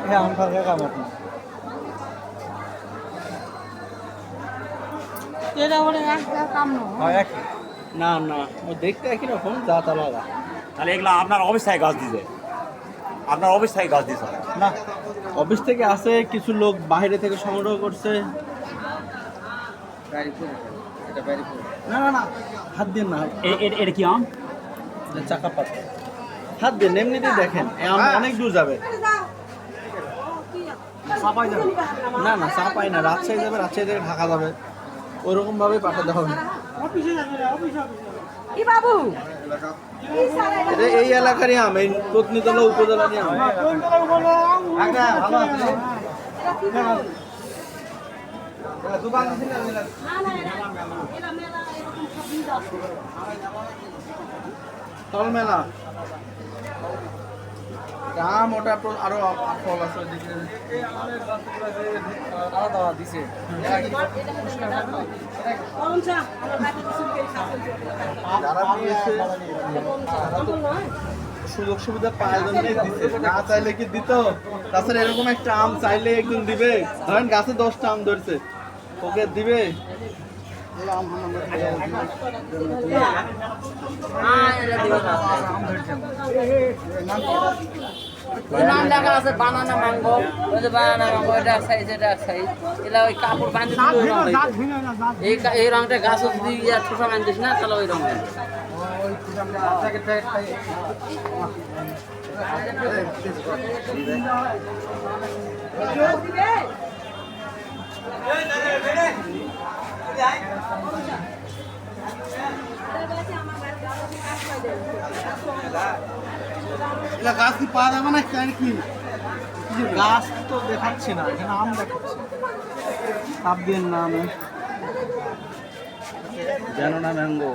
খেয়ে আম খাওয়া খেয়ে কামড় এটা বলে একটা কাম নয় হয় একই না না ও দেখতে একই রকম জাত আলাদা। তাহলে এগুলো আপনার অবস্থায় গাছ দিছে? আপনার অবস্থায় গাছ দিছে? না। অফিস থেকে আসে কিছু লোক বাইরে থেকে সংগ্রহ করছে। না না না হাত দিন না। এটা কি আম? এটা চাকা পাতা। হাত দিন এমনিতেই দেখেন এ আম অনেক দূর যাবে। চাপাই যাবে না না চা পাই না রাজশাহী যাবে রাজশাহী থেকে ঢাকা যাবে। ওরকম ভাবেই পাঠাতে হবে। কি বাবু। এটা এই এলাকারই আম এই পত্নীতলা উপজেলারই আম। একটা আম ওটা আরও ফল আছে সুযোগ সুবিধা পাওয়ার জন্যই না চাইলে কি দিত? তাছাড়া এরকম একটা আম চাইলে একজন দিবে। ধরেন গাছে দশটা আম ধরছে। ওকে দিবে। নাম লেখা আছে বানানা ম্যাঙ্গো ওই যে বানানা ম্যাঙ্গো এটা এক সাইজ এটা এক সাইজ এলা ওই কাপড় বাঁধে। এই এই রংটা গাছ যদি ইয়া ঠোসা বাঁধিস না তাহলে ওই রং হইবে। এলা গাছ কি পাওয়া যাবে না কেন কি? গাছ তো দেখাচ্ছে না, এখানে আম দেখাচ্ছে। সাপ দিয়ে নামে? জানো না ম্যাঙ্গো।